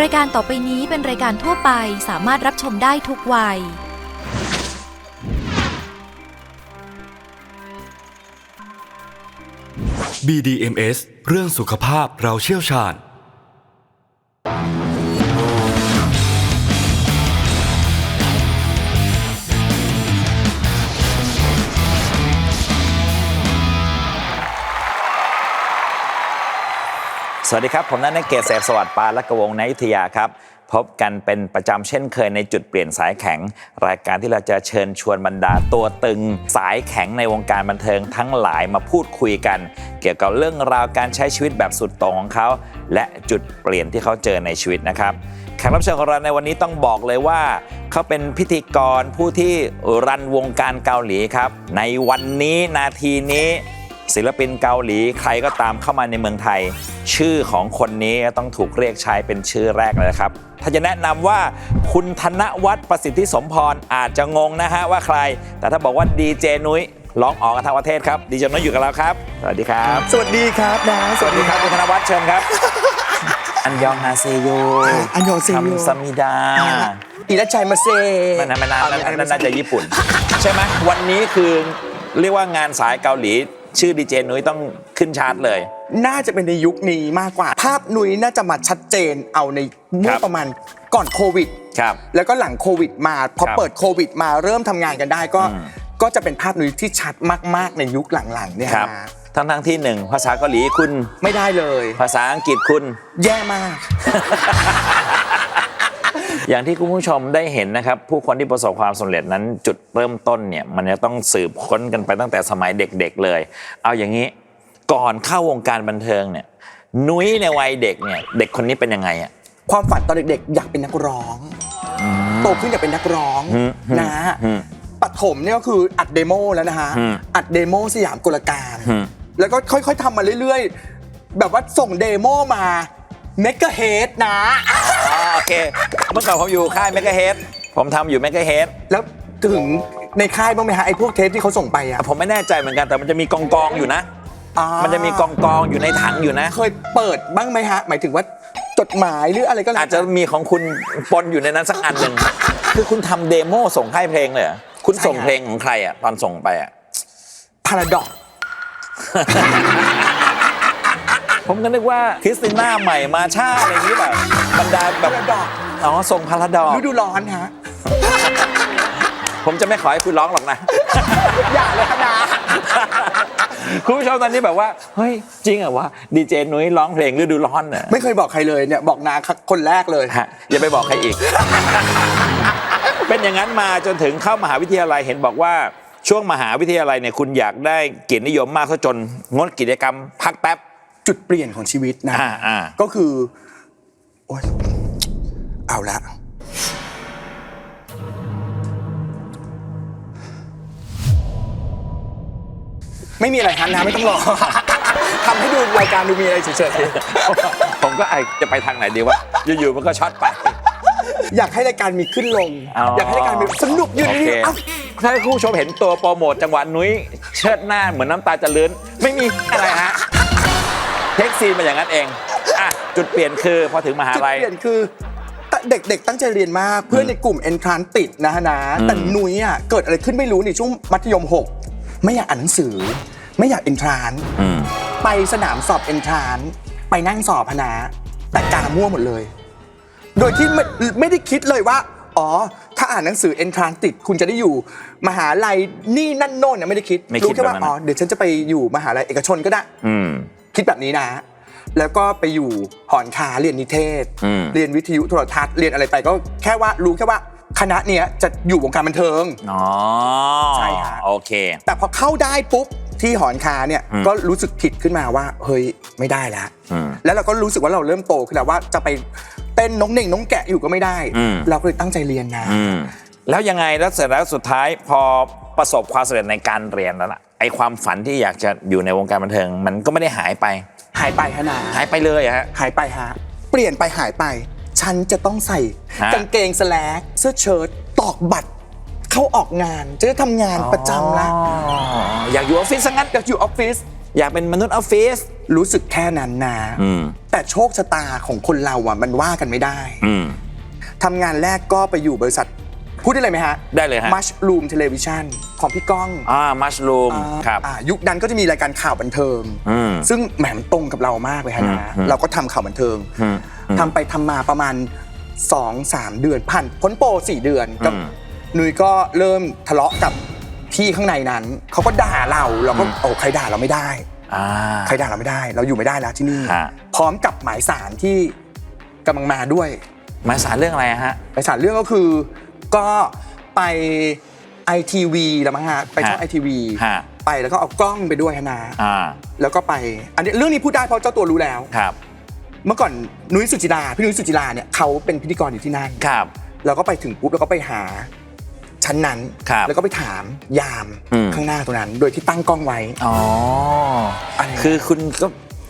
รายการต่อไปนี้เป็นรายการทั่วไปสามารถรับชมได้ทุกวัย BDMS เรื่องสุขภาพเราเชี่ยวชาญ สวัสดีครับ ผมนันเกษเสพสวัสดิ์ปาและกวงในยุธยาครับ พบกันเป็นประจำเช่นเคยในจุดเปลี่ยนสายแข็ง รายการที่เราจะเชิญชวนบรรดาตัวตึง สายแข็งในวงการบันเทิงทั้งหลายมาพูดคุยกัน เกี่ยวกับเรื่องราวการใช้ชีวิตแบบสุดโต่งของเขา และจุดเปลี่ยนที่เขาเจอในชีวิตนะครับแขกรับเชิญของเราในวันนี้ต้องบอกเลยว่า เขาเป็นพิธีกรผู้ที่รันวงการเกาหลีครับ ในวันนี้นาทีนี้ ศิลปินเกาหลีใครก็ตามเข้ามาในเมืองไทย ชื่อของคนนี้ต้องถูกเรียกใช้เป็นชื่อแรกเลยนะครับถ้าจะแนะนำว่าคุณธนวัฒน์ประสิทธิสมพรอาจจะงงนะฮะว่าใคร แต่ถ้าบอกว่าดีเจนุ้ยร้องออกกันทั้งประเทศครับดีเจนุ้ยอยู่กับเราครับ สวัสดีครับ สวัสดีครับนะสวัสดีครับคุณธนวัฒน์เชิญครับ อันยองฮาเซโยอันยองเซโยคำสมิดาอิรัชัยมาเซไม่นานไม่นานนั่นนั่นน่าจะญี่ปุ่น ใช่ไหมวันนี้คือเรียกว่างานสายเกาหลี ชื่อดีเจนุ้ยต้องขึ้นชาร์ตเลย น่าจะเป็นในยุคนี้มากกว่า ภาพนุ้ยน่าจะมาชัดเจนเอาในเมื่ครัอบประมาณก่อนโควิด ครับ แล้วก็หลังโควิดมาพอครับเปิดโควิด มาเริ่มทำงานกันได้ก็ อืม ก็จะเป็นภาพนุ้ยที่ชัดมาก ๆ ในยุคหลัง ๆ เนี่ยครับ นะทั้งทั้งๆที่หนึ่งภาษาเกาหลีคุณ ไม่ได้เลย ภาษาอังกฤษคุณ แย่มาก อย่างที่คุณผู้ชมได้เห็นนะครับ ผู้คนที่ประสบความสำเร็จนั้นจุดเริ่มต้นเนี่ยมันจะต้องสืบค้นกันไปตั้งแต่สมัยเด็กๆเลย เอาอย่างนี้ก่อนเข้าวงการบันเทิงเนี่ยนุ้ยในวัยเด็กเนี่ยเด็กคนนี้เป็นยังไงอะความฝันตอนเด็กๆ อยากเป็นนักร้องโตขึ้นอยากเป็นนักร้องอืมนะอืมปฐมเนี่ยก็คืออัดเดโมแล้วนะฮะอืมอัดเดโมสยามกลการอืมแล้วก็ค่อยๆทำมาเรื่อยๆ แบบว่าส่งเดโมมาเมกะเฮดนะอ๋อโอ เค เมื่อก่อนผมอยู่ค่ายเมกะเฮดผมทำอยู่เมกะเฮดแล้วถึงในค่ายบ้างไหมฮะไอ้พวกเทปที่เขาส่งไปอะผมไม่แน่ใจเหมือนกันแต่มันจะมีกองกองๆอยู่นะ อ่ามันจะมีกองกองๆอยู่ในถังอยู่นะ เคยเปิดบ้างไหมฮะ หมายถึงว่าจดหมายหรืออะไรก็แล้วอาจจะมีของคุณปนอยู่ในนั้นสักอันหนึ่งคือคุณทำเดโมส่งค่ายเพลงเลยเหรอคุณส่งเพลงของใครอะตอนส่งไปอะพาราดอก ผมก็นึกว่าคริสติน่าใหม่มาชาอะไรอย่างนี้แบบบรรดาแบพาบราดอกอ๋อส่งพาราดอกฤดูร้อนฮะ ผมจะไม่ขอให้คุณร้องหรอกนะ อย่าเลยคณะคุณผู้ชมตอนนี้แบบว่า เฮ้ย จริงเหรอวะดีเจนุ้ยร้องเพลงฤดูร้อนน่ะไม่เคยบอกใครเลยเนี่ย บอกนาคนแรกเลยฮะอย่าไปบอกใครอีก เป็นอย่างนั้นมาจนถึงเข้ามหาวิทยาลัยเห็นบอกว่าช่วงมหาวิทยาลัยเนี่ยคุณอยากได้เกียรตินิยมมากซะจนงดกิจกรรมพักแป๊บ จุดเปลี่ยนของชีวิตนะอ่าอ่า ก็คือ โอ๊ยเอาละ ไม่มีอะไรฮันนะไม่ต้องรอ ทำให้ดูรายการดูมีอะไรเฉยผมก็ไอจะไปทางไหนดีวะ อยู่ๆมันก็ช็อตไป ๆ อยากให้รายการมีขึ้นลง อ๋ออยากให้รายการมีสนุกอยู่โอนี่เคเอ้าถ้าคุณผู้ชมเห็นตัวโปรโมทจังหวะนุ้ยเชิดหน้าเหมือนน้ำตาจะเลื้อนไม่มีอะไรฮะเทค ซีนมาอย่างนั้นเองอะจุดเปลี่ยนคือพอถึงมหาจุดลัย เปลี่ยนคือตเด็กๆตั้งใจเรียนมาก เพื่อนในกลุ่มเอนทรานติดนะฮะนะแต่หนุยอะเกิดอะไรขึ้นไม่รู้ในช่วงมัธยม 6 ไม่อยากอ่านหนังสือ ไม่อยากเอนทรานอืม ไปสนามสอบเอนทรานไปนั่งสอบพนาแต่กามั่วหมดเลย โดยที่ไม่ไม่ได้คิดเลยว่า อ๋อ ถ้าอ่านหนังสือเอนทรานติดคุณจะได้อยู่ มหาลัยนี่นั่นโน่นน่ะไม่ได้คิดไม่คิดรู้แค่ว่าแบบนั้น อ๋อเดี๋ยวฉันจะไปอยู่มหาลัยเอกชนก็ได้ อืม คิดแบบนี้นะ แล้วก็ไปอยู่หอนคาเรียนนิเทศ อืม เรียนวิทยุโทรทัศน์เรียนอะไรไปก็แค่ว่ารู้แค่ว่าคณะเนี้ยจะอยู่วงการบันเทิง อ๋อใช่ฮะโอเค แต่พอเข้าได้ปุ๊บที่หอนคาเนี่ยอืม ก็รู้สึกผิดขึ้นมาว่าเฮ้ยไม่ได้แล้ว อืม แล้วเราก็รู้สึกว่าเราเริ่มโตขึ้นแล้วว่าจะไปเต้นน้องเน่งน้องแกะอยู่ก็ไม่ได้ อืม เราก็เลยตั้งใจเรียนนะ อืมแล้วยังไงแล้วเสร็จแล้วสุดท้ายพอประสบความสำเร็จในการเรียนแล้วล่ะไอความฝันที่อยากจะอยู่ในวงการบันเทิง มันก็ไม่ได้หายไป หายไปฮะนาหายไปเลยอะฮะ หายไปฮะ เปลี่ยนไปหายไป ฉันจะต้องใส่ฮะกางเกงสแลกเสื้อเชิ้ตตอกบัตร เข้าออกงาน จะได้ทำงานประจำละอ๋ออยากอยู่ออฟฟิศซะงั้นอยากอยู่ออฟฟิศอยากเป็นมนุษย์ออฟฟิศ รู้สึกแค่นั้นนะอืม แต่โชคชะตาของคนเราอะมันว่ากันไม่ได้ อืม ทำงานแรกก็ไปอยู่บริษัท พูดได้เลยไหมฮะได้เลยฮะ มัชลูมเทเลวิชันของพี่ก้องอ่ามัชลูมอ่าครับอ่ายุคนั้นก็จะมีรายการข่าวบันเทิง อืม ซึ่งแหมมันตรงกับเรามากเลยฮะอืมนะ อืมเราก็ทำข่าวบันเทิงอืมอืมทำไปทำมาประมาณ 2 3 เดือนผ่านพ้นโปร4เดือนก็อืมนุ้ยก็เริ่มทะเลาะกับพี่ข้างในนั้น เขาก็ด่าเราเราก็อืม โอ้ใครด่าเราไม่ได้ อ่า ใครด่าเราไม่ได้ เราอยู่ไม่ได้แล้วที่นี่ ฮะ พร้อมกับหมายสารที่กำลังมาด้วย หมายสารเรื่องอะไรอะฮะ หมายสารเรื่องก็คือ ก็ไปไอทีวีแล้วมั้งฮะไปช่องไอฮะทีวีฮะ ไปแล้วก็เอากล้องไปด้วยฮะนะอ่าแล้วก็ไป อันนี้เรื่องนี้พูดได้เพราะเจ้าตัวรู้แล้ว ครับเมื่อก่อนนุ้ยสุจิราพี่นุ้ยสุจิราเนี่ยเขาเป็นพิธีกรอยู่ที่นั่นครับ เราก็ไปถึงปุ๊บแล้วก็ไปหาชั้นนั้น ครับแล้วก็ไปถามยามอืม ข้างหน้าตรงนั้น โดยที่ตั้งกล้องไว้อ๋ออะไรคือคุณก็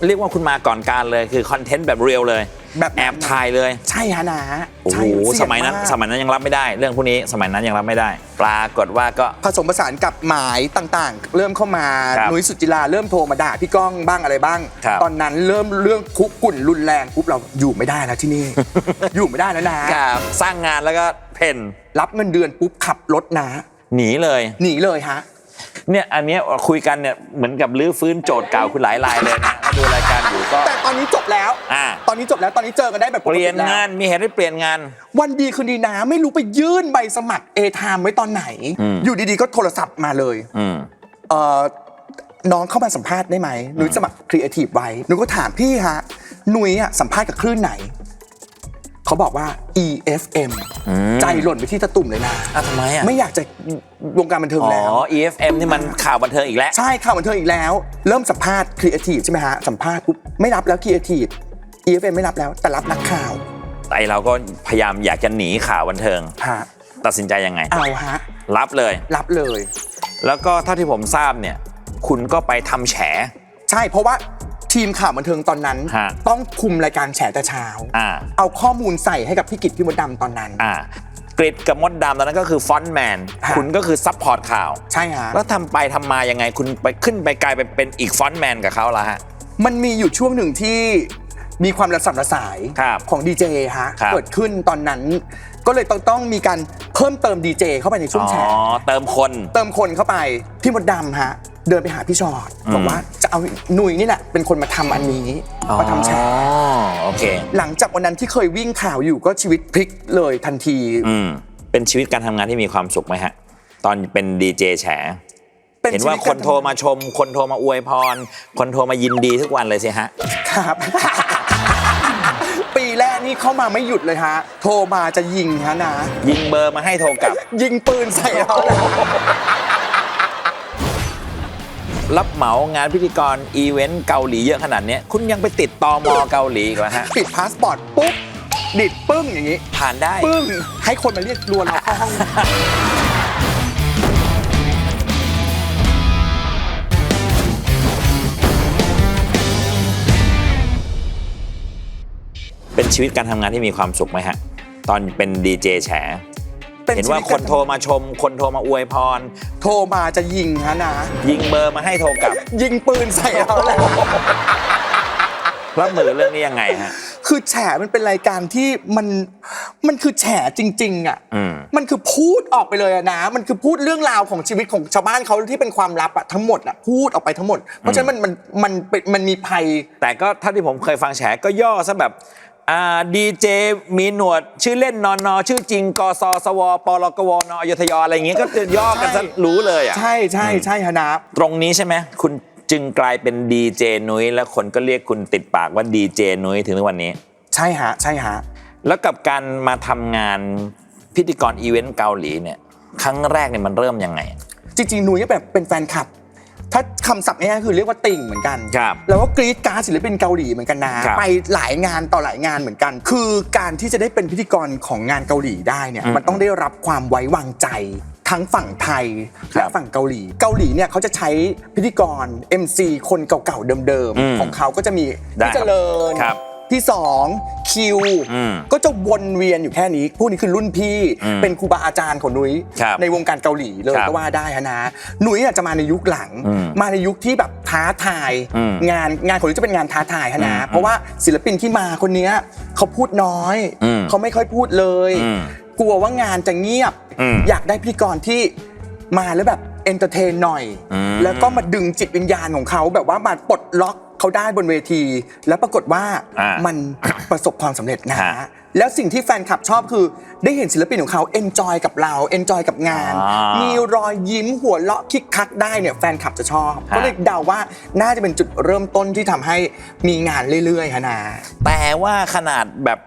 เรียกว่าคุณมาก่อนการเลยคือคอนเทนต์แบบเรียลเลย แบบแอบถ่ายเลย ใช่ฮะนะโอ้โหใช่เสี่สงมัยนั้นากสมัยนั้นยังรับไม่ได้ เรื่องพวกนี้สมัยนั้นยังรับไม่ได้ ปรากฏว่าก็ ผสมผสานกับหมายต่างๆ เริ่มเข้ามาครับนุ้ยสุจิราเริ่มโทรมาด่าพี่ก้องบ้างอะไรบ้าง ครับตอนนั้นเริ่มเรื่องคุกกุ่นรุนแรงปุ๊บเราอยู่ไม่ได้แล้วที่นี่ อยู่ไม่ได้แล้วนะ ครับสร้างงานแล้วก็เพ่นรับเงินเดือนปุ๊บขับรถนะ หนีเลย หนีเลยฮะ เนี่ยอันเนี้ยคุยกันเนี่ยเหมือนกับลื้อฟื้นโจทย์เก่าคุณหลายรายเลยนะดูรายการอยู่ก็ แต่ตอนนี้จบแล้ว อ่า ตอนนี้จบแล้วตอนนี้เจอกันได้แบบปเปกลี่ยตินแล้วงานมีเหตุให้เปลี่ยนงาน วันดีคืนดีนะไม่รู้ไปยื่นใบสมัครเอทามไว้ตอนไหน อืม อยู่ดีๆก็โทรศัพท์มาเลยอืม เอ่อน้องเข้ามาสัมภาษณ์ได้ไหมหนุยสมัครครีเอทีฟไว้หนูก็ถามพี่ฮะหนุยอะสัมภาษณ์กับคลื่นไหน เขาบอกว่า EFM อืมใจหล่นไปที่ตะตุ่มเลยนะอะทำไมอะ ไม่อยากจะวงการบันเทิงอ๋อ แล้ว EFM นี่มันข่าวบันเทิงอีกแล้ว ใช่ข่าวบันเทิงอีกแล้ว เริ่มสัมภาษณ์ครีเอทีฟใช่ไหมฮะ สัมภาษณ์ปุ๊บไม่รับแล้วครีเอทีฟ EFM ไม่รับแล้ว แต่รับนักข่าวไอเราก็พยายามอยากจะหนีข่าวบันเทิง ฮะตัดสินใจยังไง เอาฮะ รับเลย รับเลย แล้วก็เท่าที่ผมทราบเนี่ย คุณก็ไปทำแฉ ใช่เพราะว่า ทีมข่าวบันเทิงตอนนั้น ฮะต้องคุมรายการแฉแต่เช้า อ่า เอาข้อมูลใส่ให้กับพี่กิตพี่มดดำตอนนั้น อ่ากริดกับมดดำตอนนั้นก็คือฟอนต์แมนฮะ คุณก็คือซัพพอร์ตข่าว ใช่ฮะ แล้วทำไปทำมายังไงคุณไปขึ้นไปกลายไปเป็นอีกฟอนต์แมนกับเขาละฮะ มันมีอยู่ช่วงหนึ่งที่มีความระสับระสายครับของดีเจฮะ ครับเกิดขึ้นตอนนั้น ก็เลยต้องต้องมีการเพิ่มเติมดีเจเข้าไปในช่วงอ๋อแฉเติมคน เติมคนเข้าไปพี่มดดำฮะ เดินไปหาพี่ชอดอืม บอกว่าจะเอาหนุ่ยนี่แหละเป็นคนมาทำอันนี้มาทำแฉอ๋อโอเค หลังจากวันนั้นที่เคยวิ่งข่าวอยู่ก็ชีวิตพลิกเลยทันที อืม เป็นชีวิตการทำงานที่มีความสุขไหมฮะ ตอนเป็นดีเจแฉป็เห็นว่าชีควินตกโทรมาชม คนโทรมาอวยพร คนโทรมายินดีทุกวันเลยสิฮะ ครับปี แรกนี่เข้ามาไม่หยุดเลยฮะ โทรมาจะยิงฮะนะ ยิงเบอร์มาให้โทรกลับ ยิงปืนใส่เรานะรับเหมางานพิธีกรอีเวนต์เกาหลีเยอะขนาดเนี้ยคุณยังไปติดตอมอเกาหลีอีกเหรอฮะ ปิดพาสปอร์ตปุ๊บดิดปึ้งอย่างนี้ ผ่านได้ ปึ้ง ให้คนมาเรียกรัวเราเข้าห้อง เป็นชีวิตการทำงานที่มีความสุขไหมฮะ ตอนเป็นดีเจแฉเป็นเห็นว่าชีวิตคนโทรมาชม คนโทรมาอวยพร โทรมาจะยิงฮะนะ ยิงเบอร์มาให้โทรกลับ ยิงปืนใส่เรานะรับมือเรื่องนี้ยังไงฮะ คือแฉมันเป็นรายการที่มันมันคือแฉจริง ๆ อะอืมมันคือพูดออกไปเลยอะนะ มันคือพูดเรื่องราวของชีวิตของชาวบ้านเขาที่เป็นความลับอะทั้งหมดอะพูดออกไปทั้งหมด เพราะฉะนั้นมันมันมันเป็นมันมีภัย แต่ก็เท่าที่ผมเคยฟังแฉก็ย่อซะแบบอ่า ดีเจมีหนวด ชื่อเล่นนอนนอชื่อจริงกสสวปลกวนอยุธยอะไรอย่างงี้ก็จะย่อกันซะใช่รู้เลยอะใช่ใช่ใช่ฮะนะตรงนี้ใช่ไหมคุณจึงกลายเป็นดีเจนุ้ยแล้วคนก็เรียกคุณติดปากว่าดีเจนุ้ยถึงทุกวันนี้ ใช่ฮะใช่ฮะแล้วกับการมาทำงานพิธีกรอีเวนต์เกาหลีเนี่ย ครั้งแรกเนี่ยมันเริ่มยังไง จริงๆหนุ่ยก็แบบเป็นแฟนคลับ ถ้าคำศัพท์ง่ายๆคือเรียกว่าติ่งเหมือนกัน ครับ แล้วก็กรีดกรารดศิลปินเกาหลีเหมือนกันนะ ครับไปหลายงานต่อหลายงานเหมือนกัน คือการที่จะได้เป็นพิธีกรของงานเกาหลีได้เนี่ย อืมมันต้องได้รับความไว้วางใจทั้งฝั่งไทยครัและบฝั่งเกาหลี เกาหลีเนี่ยเขาจะใช้พิธีกร MC คนเก่าๆเดิมอืมๆ ของเขาก็จะมีได้พี่เจริญครับ พี่สองคคิวอืมก็จะวนเวียนอยู่แค่นี้พวกนี้คือรุ่นพี่ อืมเป็นครูบาอาจารย์ของนุ้ยครับในวงการเกาหลีเลยครับก็ว่าได้ฮะนะนุ้ยอาจจะมาในยุคหลัง อืมมาในยุคที่แบบท้าทายอืมงานงานของนุ้ยจะเป็นงานท้าทายฮะนะอืมเพราะว่าศิลปินที่มาคนเนี้ยเขาพูดน้อย อืมเขาไม่ค่อยพูดเลย อืมกลัวว่างานจะเงียบ อืมอยากได้พิธีกรที่มาแล้วแบบเอนเตอร์เทนหน่อย อืม แล้วก็มาดึงจิตวิญญาณของเขาแบบว่ามาปลดล็อก เขาได้บนเวที แล้วปรากฏว่าอ่ามั มัน ประสบความสำเร็จนะฮะแล้วสิ่งที่แฟนคลับชอบคือ ได้เห็นศิลปินของเขาเอนจอยกับเราเอนจอยกับงาน อ่ามีมีรอยยิ้มหัวเราะคิกคักได้เนี่ยแฟนคลับจะชอบ ฮะ ก็เลยเดาว่าน่าจะเป็นจุดเริ่มต้นที่ทำให้มีงานเรื่อยๆฮะนาแต่ว่าขนาดแบบ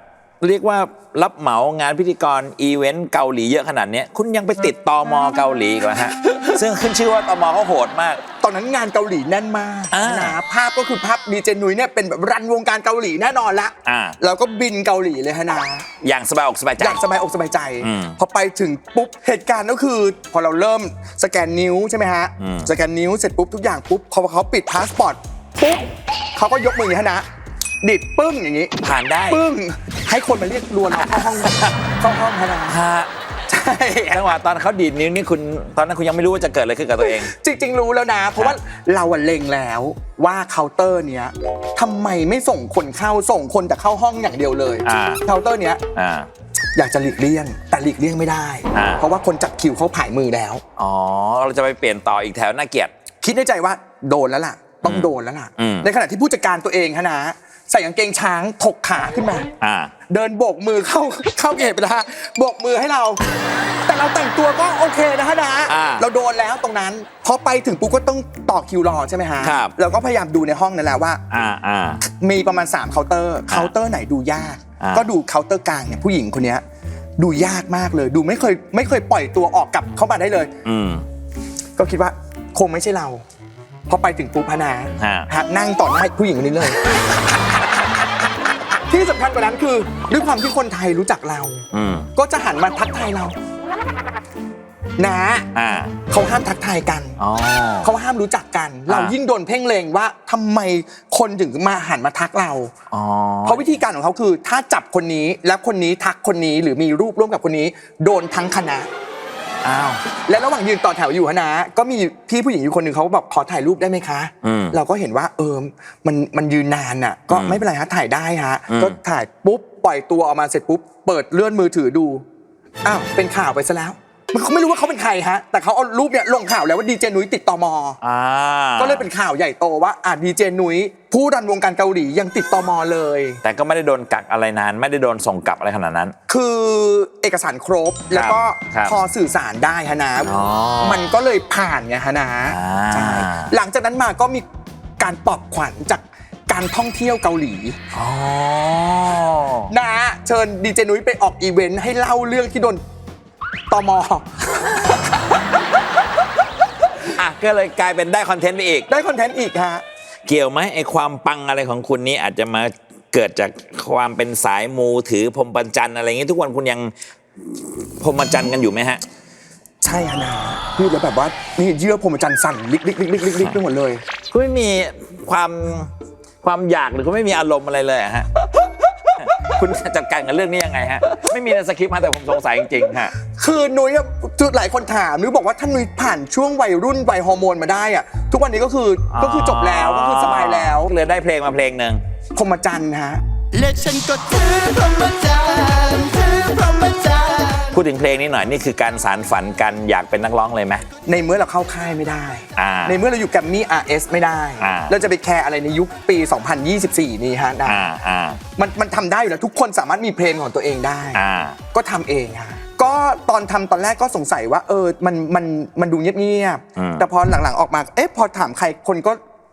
เรียกว่ารับเหมางานพิธีกรอีเวนต์เกาหลีเยอะขนาดเนี้ยคุณยังไปติดตอมเกาหลีอีกเหรอฮะ ซึ่งขึ้นชื่อว่าตมเขาโหดมาก ตอนนั้นงานเกาหลีแน่นมากอ่านะภาพก็คือภาพดีเจนุ้ยเนี่ยเป็นแบบรันวงการเกาหลีแน่นอนละอ่าเราก็บินเกาหลีเลยฮะนาอย่างสบายอกสบายใจ อยากสบายอกสบายใจ อืมพอไปถึงปุ๊บเหตุการณ์ก็คือ พอเราเริ่มสแกนนิ้วใช่ไหมฮะอืม สแกนนิ้วเสร็จปุ๊บทุกอย่างปุ๊บพอเขาปิดพาสปอร์ตปุ๊บเขาก็ยกมืออย่างนี้ฮะนะ ดิดปึ้งอย่างนี้ ผ่านได้ ปึ้ง ให้คนมาเรียกรวนเราเข้าห้องเข้าห้องฮะนะฮะใช่จังหวะตอนเขาดีดนิ้วนี่คุณตอนนั้นคุณยังไม่รู้ว่าจะเกิดอะไรขึ้นกับตัวเอง จริง ๆ รู้แล้วนะ เพราะว่าเราอะเล็งแล้วว่าเคาน์เตอร์เนี้ยทำไมไม่ส่งคนเข้าส่งคนแต่เข้าห้องอย่างเดียวเลยอ่าเคาน์เตอร์เนี้ยอ่าอยากจะหลีกเลี่ยง แต่หลีกเลี่ยงไม่ได้อ่าเพราะว่าคนจัดคิวเขาผายมือแล้ว อ๋อ เราจะไปเปลี่ยนต่ออีกแถวน่าเกลียด คิดในใจว่าโดนแล้วล่ะ ต้องโดนแล้วล่ะอืมในขณะที่ผู้จัดการตัวเองฮะนะ ใส่กางเกงช้างถกขาขึ้นมา อ่า เดินโบกมือเข้าเข้าเกตไปนะฮะโบกมือให้เรา แต่เราแต่งตัวก็โอเคนะฮะนะอ่าเราโดนแล้วตรงนั้นพอไปถึงปุ๊บก็ต้องต่อคิวรอใช่ไหมฮะครับ เราก็พยายามดูในห้องนั่นแหละว่า อ่าอ่า มีประมาณ3เคาน์เตอร์เคาน์เตอร์ไหนดูยาก อ่าก็ดูเคาน์เตอร์กลางเนี่ยผู้หญิงคนเนี้ยดูยากมากเลย ดูไม่เคยไม่เคยปล่อยตัวออกกลับเข้ามาได้เลย อืม ก็คิดว่าคงไม่ใช่เราพอไปถึงปุ๊บพนาฮะ ฮะนั่งต่อหน้าผู้หญิงคนนี้เลย ที่สำคัญกว่านั้นคือด้วยความที่คนไทยรู้จักเรา อืมก็จะหันมาทักทายเรานะอ่าเขาห้ามทักทายกัน อ๋อ เขาห้ามรู้จักกัน เรายิ่งโดนเพ่งเลงว่าทำไมคนถึงมาหันมาทักเรา อ๋อ เพราะวิธีการของเขาคือ ถ้าจับคนนี้แล้วคนนี้ทักคนนี้หรือมีรูปร่วมกับคนนี้ โดนทั้งคณะ อ้าว และระหว่างยืนต่อแถวอยู่ฮะนะ ก็มีพี่ผู้หญิงอยู่คนหนึ่งเขาบอกขอถ่ายรูปได้ไหมคะ อืมเราก็เห็นว่าเออมันมันยืนนานอะ ก็อืมไม่เป็นไรฮะถ่ายได้ฮะ อืม ก็ถ่ายปุ๊บปล่อยตัวออกมาเสร็จปุ๊บ เปิดเลื่อนมือถือดู อ้าวเป็นข่าวไปซะแล้ว มันเขาไม่รู้ว่าเขาเป็นใครฮะ แต่เขาเอารูปเนี่ยลงข่าวแล้วว่าดีเจนุ้ยติดตมอ่าก็เลยเป็นข่าวใหญ่โตว่าอะดีเจนุ้ยผู้รันวงการเกาหลียังติดตมเลย แต่ก็ไม่ได้โดนกักอะไรนาน ไม่ได้โดนส่งกลับอะไรขนาดนั้น คือเอกสารครบแล้วก็ครับพอสื่อสารได้ฮะนะอ๋อมันก็เลยผ่านไงฮะนะอ่าใช่หลังจากนั้นมาก็มีการปลอบขวัญจากการท่องเที่ยวเกาหลีอ๋อนะเชิญดีเจนุ้ยไปออกอีเวนต์ให้เล่าเรื่องที่โดน ตม อะก็เลยกลายเป็นได้คอนเทนต์ไปอีก ได้คอนเทนต์อีกฮะ เกี่ยวไหมไอความปังอะไรของคุณนี้อาจจะมาเกิดจากความเป็นสายมูถือพรหมปัญจันทร์อะไรอย่างงี้ทุกวันคุณยังพรหมจันทร์กันอยู่ไหมฮะ ใช่ฮะนะพูดแล้วแบบว่า นี่เยื่อผมจันทร์สั่นลิกลิกลิกลิกลิกลิกไปหมดเลย คุณไม่มีความความอยากหรือคุณไม่มีอารมณ์อะไรเลยอะฮะ คุณจัดการกับเรื่องนี้ยังไงฮะ ไม่มีในสคริปต์ฮะแต่ผมสงสัยจริงๆฮะ คือนุ้ยอะจุดหลายคนถามนุ้ยบอกว่าถ้านุ้ยผ่านช่วงวัยรุ่นวัยฮอร์โมนมาได้อะทุกวันนี้ก็คือออก็คือจบแล้วก็คือสบายแล้วเลยได้เพลงมาเพลงหนึ่งพรหมจันทร์ฮะ และฉันก็ถือพรหมจรรย์ถือพรหมจรรย์พูดถึงเพลงนี้หน่อยนี่คือการสารฝันกันอยากเป็นนักร้องเลยไหม ในเมื่อเราเข้าค่ายไม่ได้ อ่าในเมื่อเราอยู่แกรมมี่ RS ไม่ได้ อ่า เราจะไปแคร์อะไรในยุคปี 2024 นี้ฮะนะอ่าอ่ามันมันทำได้อยู่แล้วทุกคนสามารถมีเพลงของตัวเองได้ อ่าก็ทำเองฮะ ก็ตอนทำตอนแรกก็สงสัยว่า เออมันมันมันดูเงียบอืมๆแต่พอหลังๆออกมาเอ๊ะพอถามใครคนก็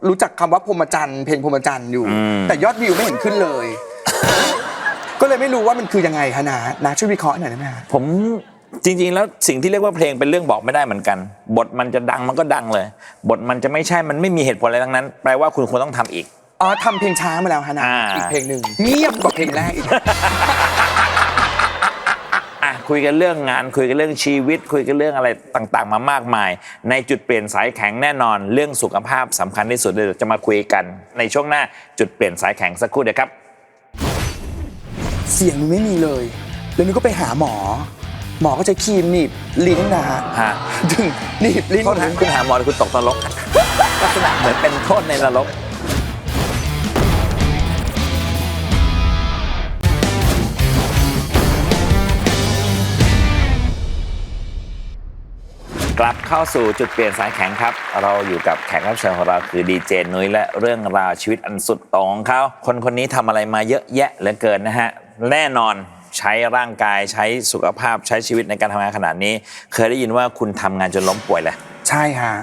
รู้จักคำว่าพรหมจันทร์เพลงพรหมจันทร์อยู่อืมแต่ยอดวิวไม่เห็นขึ้นเลย ก็เลยไม่รู้ว่ามันคือยังไงฮะนะนะช่วยวิเคราะห์หน่อยได้ไหมฮะผมจริงๆ แล้วสิ่งที่เรียกว่าเพลงเป็นเรื่องบอกไม่ได้เหมือนกัน บทมันจะดังมันก็ดังเลย บทมันจะไม่ใช่มันไม่มีเหตุผลอะไรทั้งนั้น แปลว่าคุณควรต้องทำอีกอ๋อทำเพลงช้ามาแล้วฮะนะอ่าอีกเพลงหนึ่งเงียบกว่าเพลงแรกอีกอะ คุยกันเรื่องงาน คุยกันเรื่องชีวิต คุยกันเรื่องอะไรต่างๆ มามากมาย ในจุดเปลี่ยนสายแข็งแน่นอน เรื่องสุขภาพสำคัญที่สุดเลยเดี๋ยวจะมาคุยกัน ในช่วงหน้าจุดเปลี่ยนสายแข็งสักครู่เดียวครับ เสียงนุ้ยไม่มีเลย แล้วนุ้ยก็ไปหาหมอ หมอก็ใช้ครีมหนีบลิ้นนะฮะฮะดึงหนีบลิ้นโทษนะคุณหาหมอหรือคุณตกนรกลักษณะเหมือนเป็นโทษในนรก กลับเข้าสู่จุดเปลี่ยนสายแข็งครับ เราอยู่กับแขกรับเชิญของเราคือดีเจนุ้ยและเรื่องราวชีวิตอันสุดโต่งของเขาคนคนนี้ทำอะไรมาเยอะแยะเหลือเกินนะฮะ แน่นอนใช้ร่างกายใช้สุขภาพใช้ชีวิตในการทำงานขนาดนี้ เคยได้ยินว่าคุณทำงานจนล้มป่วยเลย ใช่ฮะ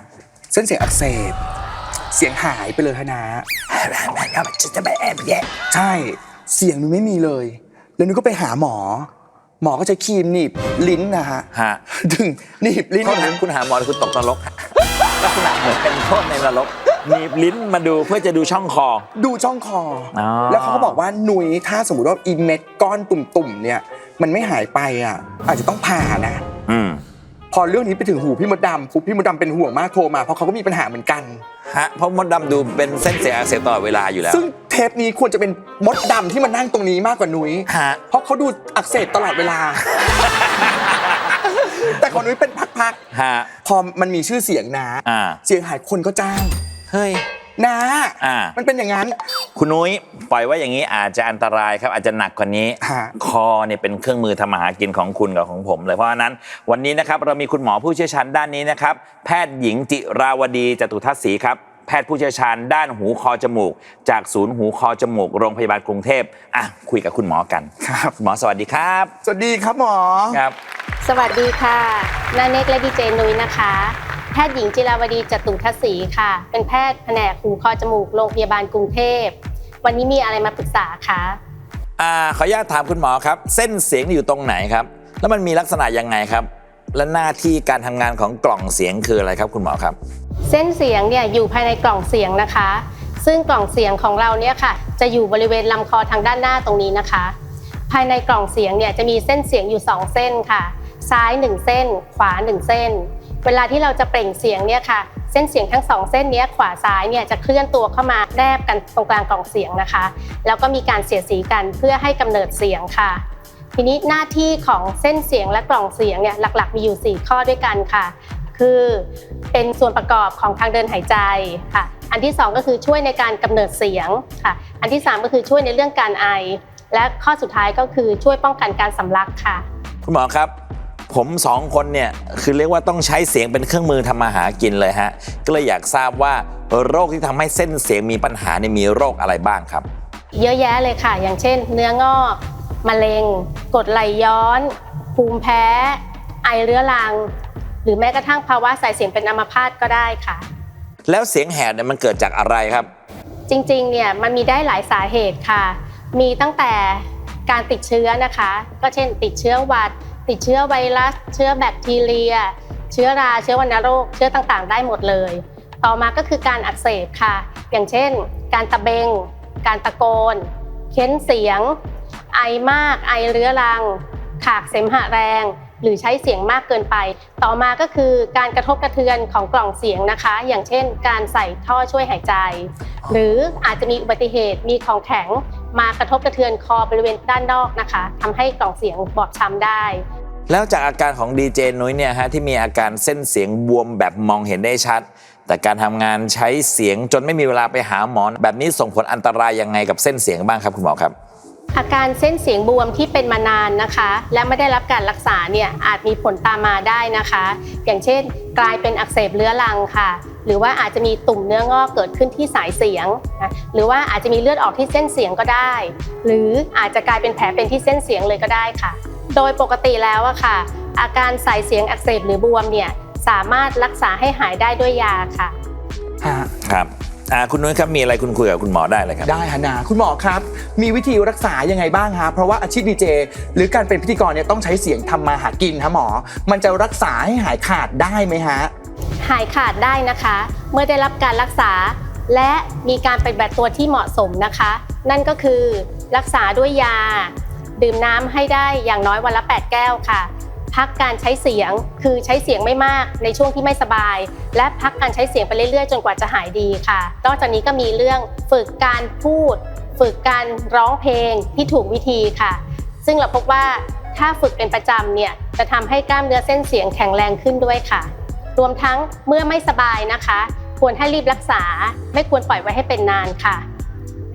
เส้นเสียงอักเสบ เสียงหายไปเลยฮะนะจะไปแอบแย่ใช่เสียงนุ้ยไม่มีเลย แล้วนุ้ยก็ไปหาหมอ หมอก็ใช้ครีมหนีบลิ้นนะฮะฮะ ดึงหนีบลิ้นโทษนะคุณหาหมอหรือคุณตกนรกลักษณะเหมือนเป็นโทษในนรกหนีบลิ้นมาดูเพื่อจะดูช่องคอ ดูช่องคอออ แล้วเขาก็บอกว่านุ้ยถ้าสมมติว่าอีเม็ดก้อนตุ่มๆเนี่ย มันไม่หายไปอะ อาจจะต้องผ่านะ อืมพอเรื่องนี้ไปถึงหูพี่มดดำปุ๊บพี่มดดำเป็นห่วงมากโทรมาเพราะเขาก็มีปัญหาเหมือนกัน ฮะเพราะมดดำดูเป็นเส้นเสียงอักเสบตลอดเวลาอยู่แล้ว ซึ่งเท ปนี้ควรจะเป็นมดดำที่มานั่งตรงนี้มากกว่านุ้ย ฮะ เพราะเขาดูอักเสบตลอดเวลา แต่ของนุ้ยเป็นพักฮะ ๆ พอมันมีชื่อเสียงนะ อ่า เสียงหายคนก็จ้าง เฮ้ย นะ อ่า มันเป็นอย่างนั้น คุณนุ้ยปล่อยไว้อย่างนี้อาจจะอันตรายครับอาจจะหนักกว่านี้ ฮะ คอเนี่ยเป็นเครื่องมือทำมาหากินของคุณกับของผมเลยเพราะฉะนั้น วันนี้นะครับเรามีคุณหมอผู้เชี่ยวชาญด้านนี้นะครับ แพทย์หญิงจิราวดีจตุทัศน์ศรีครับ แพทย์ผู้เชี่ยวชาญด้านหูคอจมูก จากศูนย์หูคอจมูกโรงพยาบาลกรุงเทพอะคุยกับคุณหมอกันครับคุณหมอสวัสดีครับสวัสดีครับหมอครับ สวัสดีค่ะนาเนกและดีเจนุ้ยนะคะ แพทย์หญิงจิราวดีจตุทัศน์ศรีค่ะ เป็นแพทย์แผนกหูคอจมูกโรงพยาบาลกรุงเทพ วันนี้มีอะไรมาปรึกษาคะอ่าขออนุญาตถามคุณหมอครับ เส้นเสียงอยู่ตรงไหนครับ แล้วมันมีลักษณะยังไงครับ และหน้าที่การทำงานของกล่องเสียงคืออะไรครับคุณหมอครับ เส้นเสียงเนี่ยอยู่ภายในกล่องเสียงนะคะ ซึ่งกล่องเสียงของเราเนี่ยค่ะ จะอยู่บริเวณลำคอทางด้านหน้าตรงนี้นะคะ ภายในกล่องเสียงเนี่ยจะมีเส้นเสียงอยู่ 2 เส้นค่ะ ซ้าย 1 เส้น ขวา 1 เส้น เวลาที่เราจะเปล่งเสียงเนี่ยค่ะ เส้นเสียงทั้งสองเส้นเนี้ยขวาซ้ายเนี่ยจะเคลื่อนตัวเข้ามาแนบกันตรงกลางกล่องเสียงนะคะ แล้วก็มีการเสียดสีกันเพื่อให้กำเนิดเสียงค่ะทีนี้หน้าที่ของเส้นเสียงและกล่องเสียงเนี่ยหลักๆ มีอยู่ 4 ข้อด้วยกันค่ะ คือเป็นส่วนประกอบของทางเดินหายใจค่ะ อันที่ 2 ก็คือช่วยในการกำเนิดเสียงค่ะ อันที่ 3 ก็คือช่วยในเรื่องการไอ และข้อสุดท้ายก็คือช่วยป้องกันการสำลักค่ะ คุณหมอครับผมสองคนเนี่ยคือเรียกว่าต้องใช้เสียงเป็นเครื่องมือทำมาหากินเลยฮะก็เลยอยากทราบว่าโรคที่ทำให้เส้นเสียงมีปัญหาเนี่ยมีโรคอะไรบ้างครับ เยอะแยะเลยค่ะ อย่างเช่น เนื้องอกมะเร็งกรดไหลย้อน ภูมิแพ้ ไอเรื้อรัง หรือแม้กระทั่งภาวะสายเสียงเป็นอัมพาตก็ได้ค่ะ แล้วเสียงแหบเนี่ยมันเกิดจากอะไรครับ จริงๆเนี่ยมันมีได้หลายสาเหตุค่ะ มีตั้งแต่การติดเชื้อนะคะ ก็เช่น ติดเชื้อหวัด ติดเชื้อไวรัส เชื้อแบคทีเรีย เชื้อราเชื้อวัณโรค เชื้อต่างๆ ได้หมดเลย ต่อมาก็คือการอักเสบค่ะ อย่างเช่น การตะเบง การตะโกน เค้นเสียง ไอมาก ไอเรื้อรัง ขากเสมหะแรง หรือใช้เสียงมากเกินไป ต่อมาก็คือการกระทบกระเทือนของกล่องเสียงนะคะ อย่างเช่น การใส่ท่อช่วยหายใจ หรืออาจจะมีอุบัติเหตุมีของแข็งมากระทบกระเทือนคอบริเวณด้านนอกนะคะทำให้กล่องเสียงบอบช้ำได้ แล้วจากอาการของดีเจนุ้ยเนี่ยฮะที่มีอาการเส้นเสียงบวมแบบมองเห็นได้ชัด แต่การทำงานใช้เสียงจนไม่มีเวลาไปหาหมอแบบนี้ส่งผลอันตรายยังไงกับเส้นเสียงบ้างครับคุณหมอครับ อาการเส้นเสียงบวมที่เป็นมานานนะคะ และไม่ได้รับการรักษาเนี่ยอาจมีผลตามมาได้นะคะ อย่างเช่น กลายเป็นอักเสบเรื้อรังค่ะ หรือว่าอาจจะมีตุ่มเนื้องอกเกิดขึ้นที่สายเสียงนะหรือว่าอาจจะมีเลือดออกที่เส้นเสียงก็ได้ หรืออาจจะกลายเป็นแผลเป็นที่เส้นเสียงเลยก็ได้ค่ะ โดยปกติแล้วอะค่ะ อาการสายเสียงอักเสบหรือบวมเนี่ยสามารถรักษาให้หายได้ด้วยยาค่ะฮะครับ อ่าคุณนุ้ยครับมีอะไรคุณคุยกับคุณหมอได้เลยครับได้ฮะนาคุณหมอครับ มีวิธีรักษายังไงบ้างฮะเพราะว่าอาชีพดีเจหรือการเป็นพิธีกรเนี่ยต้องใช้เสียงทำมาหากินฮะหมอ มันจะรักษาให้หายขาดได้ไหมฮะหายขาดได้นะคะ เมื่อได้รับการรักษา และมีการปฏิบัติตัวที่เหมาะสมนะคะ นั่นก็คือรักษาด้วยยา ดื่มน้ำให้ได้อย่างน้อยวันละ 8 แก้วค่ะ พักการใช้เสียงคือใช้เสียงไม่มากในช่วงที่ไม่สบาย และพักการใช้เสียงไปเรื่อยๆ จนกว่าจะหายดีค่ะ นอกจากนี้ก็มีเรื่องฝึกการพูด ฝึกการร้องเพลงที่ถูกวิธีค่ะ ซึ่งเราพบว่าถ้าฝึกเป็นประจำเนี่ยจะทำให้กล้ามเนื้อเส้นเสียงแข็งแรงขึ้นด้วยค่ะ รวมทั้งเมื่อไม่สบายนะคะ ควรให้รีบรักษา ไม่ควรปล่อยไว้ให้เป็นนานค่ะ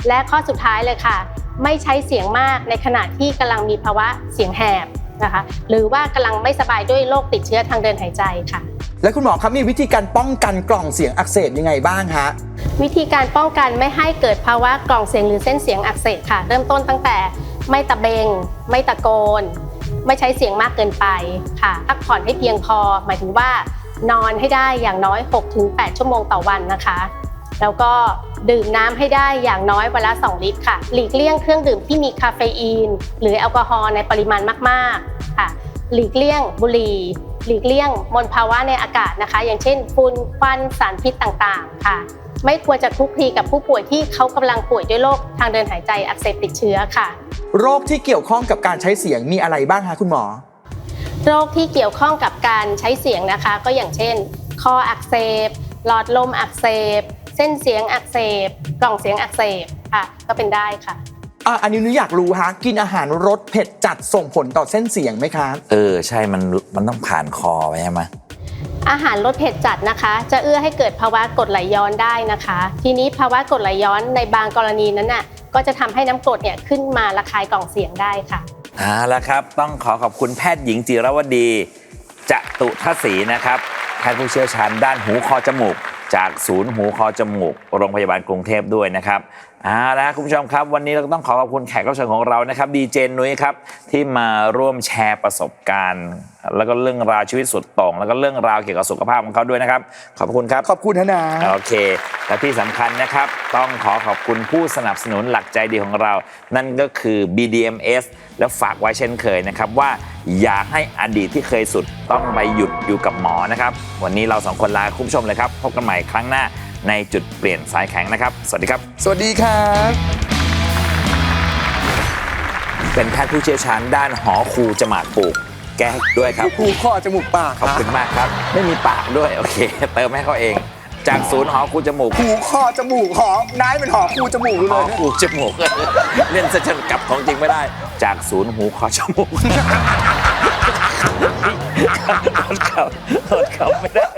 และข้อสุดท้ายเลยค่ะ ไม่ใช้เสียงมากในขณะที่กำลังมีภาวะเสียงแหบ นะคะ หรือว่ากำลังไม่สบายด้วยโรคติดเชื้อทางเดินหายใจค่ะ แล้วคุณหมอครับมีวิธีการป้องกันกล่องเสียงอักเสบยังไงบ้างฮะวิธีการป้องกันไม่ให้เกิดภาวะกล่องเสียงหรือเส้นเสียงอักเสบค่ะ เริ่มต้นตั้งแต่ไม่ตะเบง ไม่ตะโกน ไม่ใช้เสียงมากเกินไปค่ะพักผ่อนให้เพียงพอ หมายถึงว่านอนให้ได้อย่างน้อย 6-8 ชั่วโมงต่อวันนะคะ แล้วก็ดื่มน้ำให้ได้อย่างน้อยวันละ 2 ลิตรค่ะ หลีกเลี่ยงเครื่องดื่มที่มีคาเฟอีน หรือแอลกอฮอล์ในปริมาณมากๆค่ะ หลีกเลี่ยงบุหรี่ หลีกเลี่ยงมลภาวะในอากาศนะคะ อย่างเช่นฝุ่นควันสารพิษต่างๆ ค่ะ ไม่ควรจะคลุกคลีกับผู้ป่วยที่เขากำลังป่วยด้วยโรคทางเดินหายใจอักเสบติดเชื้อค่ะ โรคที่เกี่ยวข้องกับการใช้เสียงมีอะไรบ้างฮะคุณหมอ โรคที่เกี่ยวข้องกับการใช้เสียงนะคะ ก็อย่างเช่น คออักเสบหลอดลมอักเสบ เส้นเสียงอักเสบ กล่องเสียงอักเสบค่ะ ก็เป็นได้ค่ะ อะอันนี้หนูอยากรู้ฮะกินอาหารรสเผ็ดจัดส่งผลต่อเส้นเสียงไหมครับเออใช่มันมันต้องผ่านคอไปใช่ไหมอาหารรสเผ็ดจัดนะคะ จะเอื้อให้เกิดภาวะกรดไหลย้อนได้นะคะ ทีนี้ภาวะกรดไหลย้อนในบางกรณีนั้นน่ะก็จะทำให้น้ำกรดเนี่ยขึ้นมาระคายกล่องเสียงได้ค่ะ เอาละครับ ต้องขอขอบคุณแพทย์หญิงจิรวดีจตุทศรีนะครับ แพทย์ผู้เชี่ยวชาญด้านหูคอจมูก จากศูนย์หูคอจมูก โรงพยาบาลกรุงเทพด้วยนะครับ เอาละคุณผู้ชมครับ วันนี้เราก็ต้องขอขอบคุณแขกรับเชิญของเรานะครับดีเจนุ้ยครับที่มาร่วมแชร์ประสบการณ์ แล้วก็เรื่องราวชีวิตสุดโต่งแล้วก็เรื่องราวเกี่ยวกับสุขภาพของเขาด้วยนะครับ ขอบคุณครับขอบคุณนะนะโอเค และที่สำคัญนะครับ ต้องขอขอบคุณผู้สนับสนุนหลักใจดีของเรา นั่นก็คือ BDMS แล้วฝากไว้เช่นเคยนะครับว่าอยากให้อดีตที่เคยสุดต้องไปหยุดอยู่กับหมอนะครับ วันนี้เราสองคนลาคุณผู้ชมเลยครับพบกันใหม่ครั้งหน้า ในจุดเปลี่ยนสายแข็งนะครับ สวัสดีครับ สวัสดีครับ เป็นแพทย์ผู้เชี่ยวชาญด้านหอคูจมาดปลูก แก้ให้ด้วยครับหูคอจมูกปากขอบคุณมากครับ ไม่มีปากด้วย โอเค เติมให้เขาเอง จากศูนย์หอคูจมูกหูคอจมูกหอนายเป็นหอคูจมูกหเลอยหูจมูก เล่นซะจนกลับของจริงไม่ได้ จากศูนย์หูคอจมูกอดเขาอดเขาไม่ได้